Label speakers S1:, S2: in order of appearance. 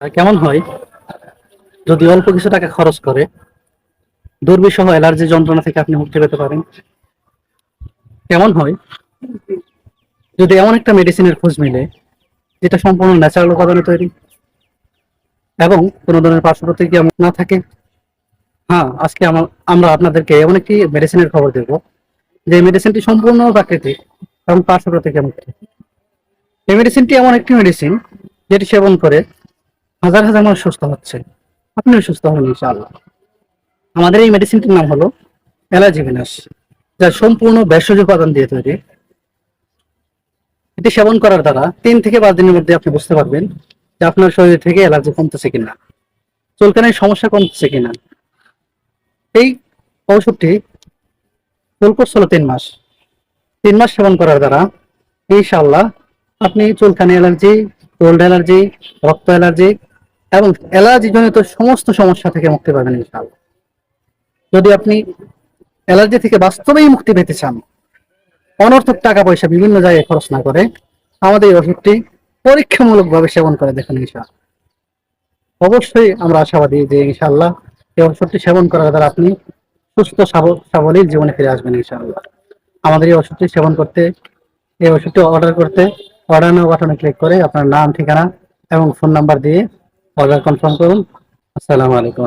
S1: কেমন হয়? যদি অল্প কিছু টাকা খরচ করে, দুর্বিষহ অ্যালার্জি যন্ত্রণা থেকে আপনি মুক্তি পেতে পারেন। কেমন হয়? যদি এমন একটা মেডিসিনের খোঁজ মিলে যেটা সম্পূর্ণ ন্যাচারাল উপাদানে তৈরি, এবং কোনো ধরনের পার্শ্ব প্রতিক্রিয়া না থাকে হ্যাঁ আজকে আমরা আপনাদেরকে এমন একটি মেডিসিনের খবর দেব, যে মেডিসিনটি সম্পূর্ণ প্রাকৃতিক এবং পার্শ্ব প্রতিক্রিয়া মুক্ত। এই মেডিসিনটি এমন একটি মেডিসিন যেটি সেবন করে হাজার হাজার মানুষ সুস্থ হচ্ছে। আপনিও সুস্থ হবেন ইনশাআল্লাহ। আমাদের এই মেডিসিনটির নাম হলো অ্যালার্জি ভিনাস যা সম্পূর্ণ ভেষজ উপাদান দিয়ে তৈরি। এটি সেবন করার দ্বারা তিন থেকে পাঁচ দিনের মধ্যে আপনি বুঝতে পারবেন যে আপনার শরীর থেকে অ্যালার্জি কমতেছে কিনা, চুলকানির সমস্যা কমতেছে কিনা। এই ঔষধটি কোর্স হলো তিন মাস। তিন মাস সেবন করার দ্বারা ইনশাআল্লাহ আপনি চুলকানি অ্যালার্জি, কোল্ড অ্যালার্জি, রক্ত অ্যালার্জি এবং অ্যালার্জি জনিত সমস্ত সমস্যা থেকে মুক্তি পাবেন ইনশাআল্লাহ। যদি আপনি অ্যালার্জি থেকে বাস্তবেই মুক্তি পেতে চান, অনর্থক টাকা পয়সা বিভিন্ন জায়গায় খরচ না করে আমাদের এই ওষুধটি পরীক্ষামূলকভাবে সেবন করে দেখুন ইনশাআল্লাহ। অবশ্যই আমরা আশাবাদী যে ইনশাআল্লাহ এই ওষুধটি সেবন করার দ্বারা আপনি সুস্থ, সাব- সাবলীল জীবনে ফিরে আসবেন ইনশাআল্লাহ। আমাদের এই ওষুধটি সেবন করতে, এই ওষুধটি অর্ডার করতে, অর্ডার নাও বাটনে ক্লিক করে আপনার নাম, ঠিকানা এবং ফোন নাম্বার দিয়ে অর্ডার কনফার্ম করুন। আসসালামু আলাইকুম।